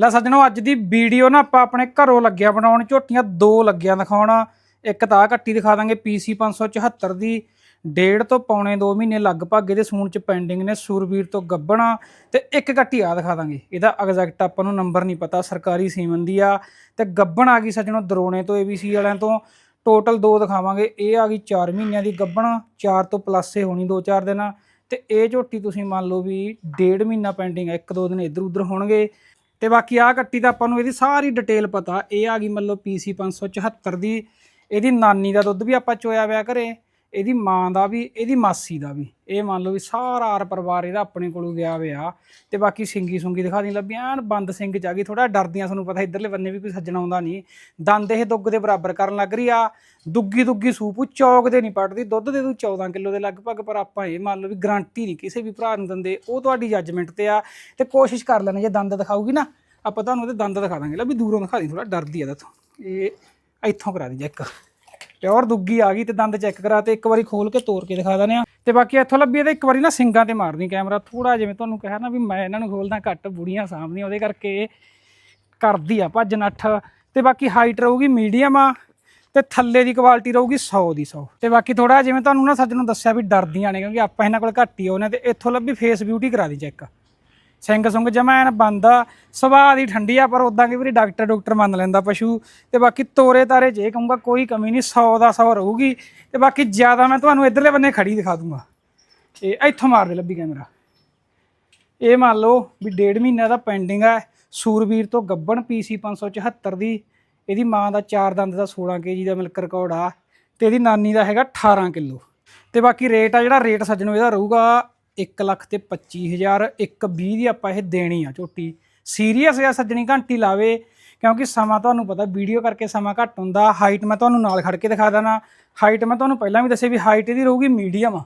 ਲੈ ਸੱਜਣੋ, ਅੱਜ ਦੀ ਵੀਡੀਓ ਨਾ ਆਪਾਂ ਆਪਣੇ ਘਰੋਂ ਲੱਗਿਆ ਬਣਾਉਣ, ਝੋਟੀਆਂ ਦੋ ਲੱਗਿਆ ਦਿਖਾਉਣਾ। ਇੱਕ ਤਾਂ ਆਹ ਕੱਟੀ ਦਿਖਾ ਦਾਂਗੇ PC 574 ਦੀ। ਡੇਢ ਤੋਂ ਪੌਣੇ 2 ਮਹੀਨੇ ਲਗਭਗ ਇਹਦੇ ਸੂਣ ਚ ਪੈਂਡਿੰਗ ਨੇ ਸੂਰਬੀਰ ਤੋਂ ਗੱਬਣਾ। ਤੇ ਇੱਕ ਕੱਟੀ ਆ ਦਿਖਾ ਦਾਂਗੇ। ਇਹਦਾ ਐਗਜ਼ੈਕਟ ਆਪਾਂ ਨੂੰ ਨੰਬਰ ਨਹੀਂ ਪਤਾ, ਸਰਕਾਰੀ ਸੀਮਨ ਦੀ ਆ। ਤੇ ਗੱਬਣ ਆ ਗਈ ਸੱਜਣੋ ਦਰੋਣੇ ਤੋਂ ABC ਵਾਲਿਆਂ ਤੋਂ। ਟੋਟਲ ਦੋ ਦਿਖਾਵਾਂਗੇ। ਇਹ ਆ ਗਈ 4 ਮਹੀਨਿਆਂ ਦੀ ਗੱਬਣ। 4 ਤੋਂ ਪਲੱਸ ਹੀ ਹੋਣੀ 2-4 ਦਿਨਾਂ। ਤੇ ਇਹ ਝੋਟੀ ਤੁਸੀਂ ਮੰਨ ਲਓ ਵੀ ਡੇਢ ਮਹੀਨਾ ਪੈਂਡਿੰਗ ਆ, ਇੱਕ ਦੋ ਦਿਨ ਇੱਧਰ ਉੱਧਰ ਹੋਣਗੇ। ਤੇ ਬਾਕੀ ਆ ਕੱਟੀ ਤਾਂ ਆਪਾਂ ਨੂੰ ਇਹਦੀ ਸਾਰੀ ਡਿਟੇਲ ਪਤਾ। ਇਹ ਆ ਗਈ ਮੰਨ ਲਓ PC 574 ਦੀ। ਇਹਦੀ ਨਾਨੀ ਦਾ ਦੁੱਧ ਵੀ ਆਪਾਂ ਚੋਇਆ ਵਿਆ ਘਰੇ। ਇਹਦੀ ਮਾਂ ਦਾ ਵੀ, ਇਹਦੀ ਮਾਸੀ ਦਾ ਵੀ। ਇਹ ਮੰਨ ਲਓ ਵੀ ਸਾਰਾ ਆਰ ਪਰਿਵਾਰ ਇਹਦਾ ਆਪਣੇ ਕੋਲੋਂ ਗਿਆ ਹੋਇਆ ਤੇ ਬਾਕੀ ਸਿੰਗੀ ਸੁੰਗੀ ਦਿਖਾ ਦੀ ਲੱਭੀਆਂ ਐਨ ਬੰਦ ਸਿੰਘ ਚ ਆ ਗਈ ਥੋੜਾ ਡਰਦੀਆਂ ਤੁਹਾਨੂੰ ਪਤਾ, ਇਧਰਲੇ ਬੰਨੇ ਵੀ ਕੋਈ ਸੱਜਣ ਆਉਂਦਾ ਨਹੀਂ। ਦੰਦ ਇਹ ਦੁੱਗ ਦੇ ਬਰਾਬਰ ਕਰਨ ਲੱਗ ਰਹੀ ਆ। ਦੁੱਗੀ ਦੁੱਗੀ ਸੂਪ ਚੌਕ ਦੇ ਨਹੀਂ ਪੜਦੀ ਦੁੱਧ ਦੇ ਤੂੰ 14 ਕਿਲੋ ਦੇ ਲਗਭਗ, ਪਰ ਆਪਾਂ ਇਹ ਮੰਨ ਲਓ ਵੀ ਗਰੰਟੀ ਨਹੀਂ ਕਿਸੇ ਵੀ ਭਰਾ ਨੂੰ ਦਿੰਦੇ, ਉਹ ਤੁਹਾਡੀ ਜੱਜਮੈਂਟ ਤੇ ਆ ਤੇ ਕੋਸ਼ਿਸ਼ ਕਰ ਲੈਣਾ ਜੇ ਦੰਦ ਦਿਖਾਊਗੀ ਨਾ, ਆਪਾਂ ਤੁਹਾਨੂੰ ਉਹਦੇ ਦੰਦ ਦਿਖਾ ਦਾਂਗੇ। ਲੈ ਵੀ ਦੂਰੋਂ ਦਿਖਾ ਦੀ ਥੋੜਾ ਡਰਦੀ ਆ ਦੱਸੋ ਇਹ ਇੱਥੋਂ ਕਰਾ ਦੀ ਚੈੱਕ ਪਿਓਰ ਦੁੱਗੀ ਆ ਗਈ ਤੇ ਦੰਦ ਚੈੱਕ ਕਰਾ ਤੇ ਇੱਕ ਵਾਰੀ ਖੋਲ ਕੇ ਤੋੜ ਕੇ ਦਿਖਾ ਦਨੇ ਆ ਤੇ ਬਾਕੀ ਇੱਥੋਂ ਲੱਭੀ ਇਹਦੇ ਇੱਕ ਵਾਰੀ ਨਾ ਸਿੰਗਾਂ ਤੇ ਮਾਰਨੀ ਕੈਮਰਾ ਥੋੜਾ ਜਿਵੇਂ ਤੁਹਾਨੂੰ ਕਿਹਾ ਨਾ ਵੀ ਮੈਂ ਇਹਨਾਂ ਨੂੰ ਖੋਲਦਾ ਘੱਟ ਬੁੜੀਆਂ ਸਾਹਮਣੇ ਉਹਦੇ ਕਰਕੇ ਇਹ ਕਰਦੀ ਆ ਭੱਜ ਨੱਠ। ਤੇ ਬਾਕੀ ਹਾਈਟ ਰਹੂਗੀ ਮੀਡੀਅਮ ਆ ਤੇ ਥੱਲੇ ਦੀ ਕੁਆਲਿਟੀ ਰਹੂਗੀ 100 ਦੀ 100 ਤੇ ਬਾਕੀ ਥੋੜਾ ਜਿਵੇਂ ਤੁਹਾਨੂੰ ਨਾ ਸੱਜ ਨੂੰ ਦੱਸਿਆ ਵੀ ਡਰਦੀਆਂ ਨੇ ਕਿਉਂਕਿ ਆਪਾਂ ਇਹਨਾਂ ਕੋਲ ਘੱਟ ਹੀ ਉਹਨੇ ਤੇ ਇੱਥੋਂ ਲੱਭੀ ਫੇਸ ਬਿਊਟੀ ਕਰਾ ਦੀ ਚੈੱਕ ਸਿੰਘ ਸੁੰਗ ਜਮਾ ਐਨ ਬੰਦ, ਸੁਭਾਅ ਦੀ ਠੰਡੀ ਆ, ਪਰ ਉਦਾਂ ਕਈ ਵਾਰੀ ਡਾਕਟਰ ਡਾਕਟਰ ਮੰਨ ਲੈਂਦਾ ਪਸ਼ੂ। ਤੇ ਬਾਕੀ ਤੋਰੇ ਤਾਰੇ ਜੇ ਕਹੂੰਗਾ ਕੋਈ ਕਮੀ ਨਹੀਂ 100 ਦਾ 100 ਰਹੂਗੀ। ਤੇ ਬਾਕੀ ਜ਼ਿਆਦਾ ਮੈਂ ਤੁਹਾਨੂੰ ਇਧਰਲੇ ਬੰਨੇ ਖੜੀ ਦਿਖਾ ਦੂੰਗਾ। ਇਹ ਇੱਥੋਂ ਮਾਰ ਦੇ ਲੱਭੀ ਕੈਮਰਾ ਇਹ ਮੰਨ ਲਓ ਵੀ ਡੇਢ ਮਹੀਨਾ ਦਾ ਪੈਂਡਿੰਗ ਹੈ ਸੂਰਬੀਰ ਤੋਂ ਗੱਬਣ PC 574 ਦੀ, ਇਹਦੀ ਮਾਂ ਦਾ ਚਾਰ ਦੰਦ ਦਾ 16 ਕੇਜੀ ਦਾ ਮਿਲਕ ਰਿਕਾਰਡ ਆ, ਤੇ ਇਹਦੀ ਨਾਨੀ ਦਾ ਹੈਗਾ 18 ਕਿਲੋ। ਤੇ ਬਾਕੀ ਰੇਟ ਆ ਜਿਹੜਾ ਰੇਟ ਸੱਜਣੋ ਇਹਦਾ ਰਹੂਗਾ 1 ਲੱਖ ਤੇ 25000 ਇੱਕ 20 ਦੀ ਆਪਾਂ ਇਹ ਦੇਣੀ ਆ ਝੋਟੀ। ਸੀਰੀਅਸ ਆ, ਸੱਜਣੀ ਘੰਟੀ ਲਾਵੇ, ਕਿਉਂਕਿ ਸਮਾਂ ਤੁਹਾਨੂੰ ਪਤਾ, ਵੀਡੀਓ ਕਰਕੇ ਸਮਾਂ ਘੱਟ ਹੁੰਦਾ। ਹਾਈਟ ਮੈਂ ਤੁਹਾਨੂੰ ਨਾਲ ਖੜ ਕੇ ਦਿਖਾ ਦਾਂ ਹਾਈਟ ਮੈਂ ਤੁਹਾਨੂੰ ਪਹਿਲਾਂ ਵੀ ਦੱਸਿਆ ਵੀ ਹਾਈਟ ਇਹਦੀ ਰਹੂਗੀ ਮੀਡੀਅਮ ਆ।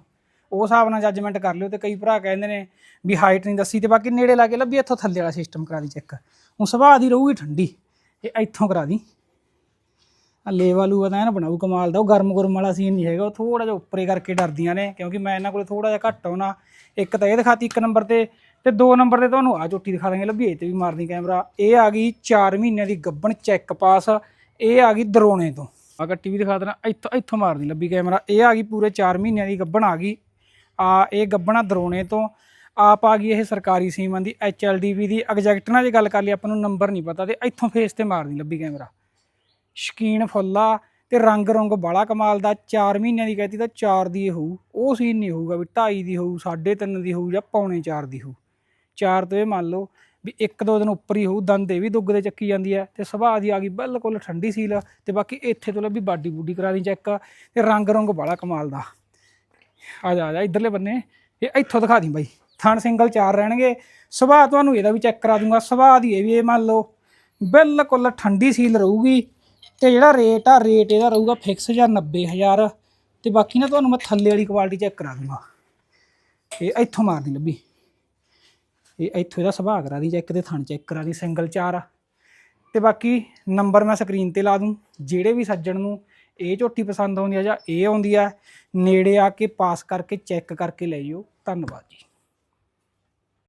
ਉਸ ਹਿਸਾਬ ਨਾਲ ਜੱਜਮੈਂਟ ਕਰ ਲਿਓ ਤੇ ਕਈ ਭਰਾ ਕਹਿੰਦੇ ਨੇ ਵੀ ਹਾਈਟ ਨਹੀਂ ਦੱਸੀ ਤੇ ਬਾਕੀ ਨੇੜੇ ਲਾ ਕੇ ਲੱਭੀ, ਇੱਥੋਂ ਥੱਲੇ ਵਾਲਾ ਸਿਸਟਮ ਕਰਾ ਦੀ ਚੈੱਕ ਹੁਣ ਸੁਭਾਅ ਦੀ ਰਹੂਗੀ ਠੰਡੀ। ਇਹ ਇੱਥੋਂ ਕਰਾ ਦੀ। ਆ ਲੇਵਾ ਲੂਆ ਤਾਂ ਐਨ ਬਣਾਉ ਕਮਾਲ ਦਾ, ਉਹ ਗਰਮ ਗੁਰਮ ਵਾਲਾ ਸੀਨ ਨਹੀਂ ਹੈਗਾ, ਉਹ ਥੋੜਾ ਜਿਹਾ ਉੱਪਰੇ ਕਰਕੇ ਡਰਦੀਆਂ ਨੇ, ਕਿਉਂਕਿ ਮੈਂ ਇਹਨਾਂ ਕੋਲੇ ਥੋੜਾ ਜਿਹਾ ਘੱਟ ਆਉਣਾ। ਇੱਕ ਤਾਂ ਇਹ ਦਿਖਾਤੀ ਇੱਕ ਨੰਬਰ ਤੇ ਤੇ ਦੋ ਨੰਬਰ ਤੇ ਤੁਹਾਨੂੰ ਆ ਚੋਟੀ ਦਿਖਾ ਦਾਂਗੇ, ਲੱਭੀ ਇਹ ਤੇ ਵੀ ਮਾਰਨੀ ਕੈਮਰਾ। ਇਹ ਆ ਗਈ 4 ਮਹੀਨਿਆਂ ਦੀ ਗੱਬਣ ਚੈੱਕ ਪਾਸ ਇਹ ਆ ਗਈ ਦਰੋਣੇ ਤੋਂ। ਆ ਕੱਟੀ ਵੀ ਦਿਖਾ ਦੇਣਾ, ਇੱਥੋਂ ਇੱਥੋਂ ਮਾਰਨੀ ਲੱਭੀ ਕੈਮਰਾ। ਇਹ ਆ ਗਈ ਪੂਰੇ 4 ਮਹੀਨਿਆਂ ਦੀ ਗੱਬਣ ਆ ਗਈ। ਆ ਇਹ ਗੱਬਣਾ ਦਰੋਣੇ ਤੋਂ। ਆਪ ਆ ਗਈ ਇਹ ਸਰਕਾਰੀ ਸੀਮਨ ਦੀ ਐਚਐਲਡੀਵੀ ਦੀ ਐਗਜ਼ੈਕਟ ਨਾਲ ਜੇ ਗੱਲ ਕਰ ਲਈ, ਆਪਾਂ ਨੂੰ ਨੰਬਰ ਨਹੀਂ ਪਤਾ ਤੇ ਇੱਥੋਂ ਫੇਸ ਤੇ ਮਾਰਨੀ ਲੱਭੀ ਕੈਮਰਾ। ਸ਼ਕੀਨ ਫੁੱਲਾ ਤੇ ਰੰਗ ਰੰਗ ਬਾਲਾ ਕਮਾਲ ਦਾ 4 ਮਹੀਨਿਆਂ ਦੀ ਕਹਿਤੀ ਤਾਂ 4 ਦੀ ਹੋਊ, ਉਹ ਸੀਨ ਨਹੀਂ ਹੋਊਗਾ ਵੀ 2.5 ਦੀ ਹੋਊ 3.5 ਦੀ ਹੋਊ ਜਾਂ ਪੌਣੇ 4 ਦੀ ਹੋਊ। 4 ਤੋਂ ਇਹ ਮੰਨ ਲਓ ਵੀ ਇੱਕ ਦੋ ਦਿਨ ਉੱਪਰ ਹੀ ਹੋਊ, ਦੰਦ ਇਹ ਵੀ ਦੁੱਗ ਦੇ ਚੱਕੀ ਜਾਂਦੀ ਹੈ ਤੇ ਸੁਭਾਅ ਦੀ ਆ ਗਈ ਬਿਲਕੁਲ ਠੰਡੀ ਸੀਲ ਤੇ ਬਾਕੀ ਇੱਥੇ ਤੋਂ ਵੀ ਬਾਡੀ ਬੂਡੀ ਕਰਾ ਦੀ ਚੈੱਕ ਤੇ ਰੰਗ ਰੰਗ ਬਾਲਾ ਕਮਾਲ ਦਾ। ਆ ਜਾ ਆ ਜਾ, ਇਧਰਲੇ ਬੰਨੇ, ਇਹ ਇੱਥੋਂ ਦਿਖਾ ਦੀ ਬਾਈ। ਥਣ ਸਿੰਗਲ ਚਾਰ ਰਹਿਣਗੇ, ਸੁਭਾਅ ਤੁਹਾਨੂੰ ਇਹਦਾ ਵੀ ਚੈੱਕ ਕਰਾ ਦੂੰਗਾ, ਸੁਭਾਅ ਦੀ ਇਹ ਵੀ ਇਹ ਮੰਨ ਲਓ, ਬਿਲਕੁਲ ਠੰਡੀ ਸੀਲ ਰਹੂਗੀ। ਤੇ ਜਿਹੜਾ ਰੇਟ ਆ ਰੇਟ ਇਹਦਾ ਰਹੂਗਾ ਫਿਕਸ ਜਾਂ 90000 ਤੇ ਬਾਕੀ ਨਾ ਤੁਹਾਨੂੰ ਮੈਂ ਥੱਲੇ ਵਾਲੀ ਕੁਆਲਿਟੀ ਚੈੱਕ ਕਰਾ ਦੂੰਗਾ। ਇਹ ਇੱਥੋਂ ਮਾਰਨੀ ਲੱਭੀ। ਇਹ ਇੱਥੋਂ ਇਹਦਾ ਸੁਭਾਅ ਕਰਾ ਦੀ ਚੈੱਕ ਤੇ ਥਣ ਚੈੱਕ ਕਰਾ ਦੀ ਸਿੰਗਲ ਚਾਰ ਆ। ਤੇ ਬਾਕੀ ਨੰਬਰ ਮੈਂ ਸਕਰੀਨ ਤੇ ਲਾ ਦੂੰ। ਜਿਹੜੇ ਵੀ ਸੱਜਣ ਨੂੰ ਇਹ ਝੋਟੀ ਪਸੰਦ ਆਉਂਦੀ ਆ ਜਾਂ ਇਹ ਆਉਂਦੀ ਆ, ਨੇੜੇ ਆ ਕੇ ਪਾਸ ਕਰਕੇ ਚੈੱਕ ਕਰਕੇ ਲੈ ਜਿਓ। ਧੰਨਵਾਦ ਜੀ।